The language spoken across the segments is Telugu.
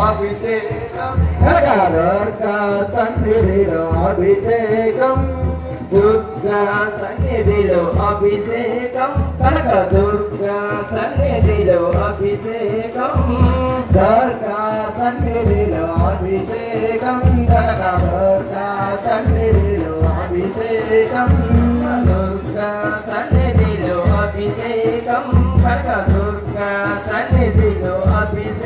అభిషేకం సన్నిధిలో అభిషేకం. దుర్గా సన్నిధిలో అభిషేకం. కనక దుర్గా సన్నిధిలో అభిషేకం. దుర్గా సన్నిధిలో అభిషేకం. కనక దుర్గా సన్నిధిలో అభిషేకం దుర్గా సన్నిధిలో అభిషేకం. సన్నిధిలో అభిషేక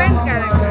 Juan Caracol.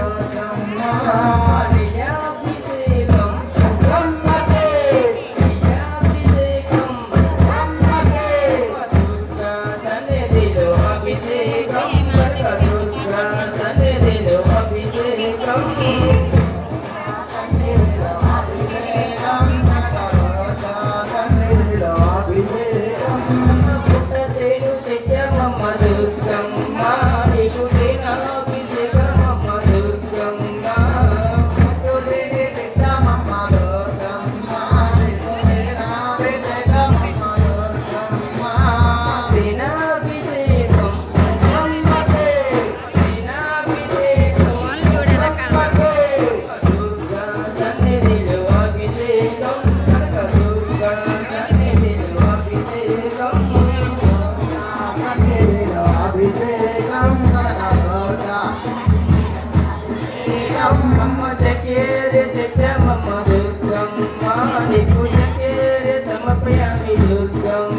Eu look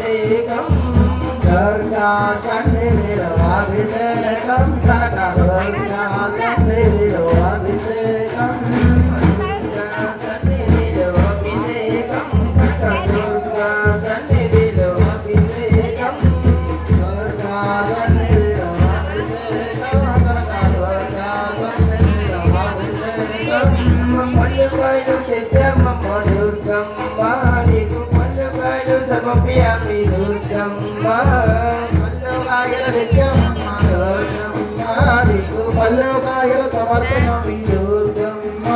శ్రీకం Durga కన్య పల్లమ్మ పల్లవాయల దివ్యమ్మ దుర్గమ్మ దిశు పల్లవాయల సమర్పణ దుర్గమ్మ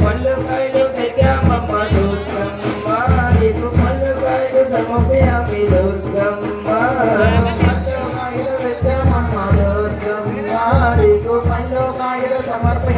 పల్లవాయలు దివ్యమ్మ దుర్గమ్మ దిశు పల్లవాయలు సమర్పణ దుర్గమ్మ పల్లవాయల దివ్యమ్మ దుర్గమ్మ దిశు పల్లవాయల సమర్పణ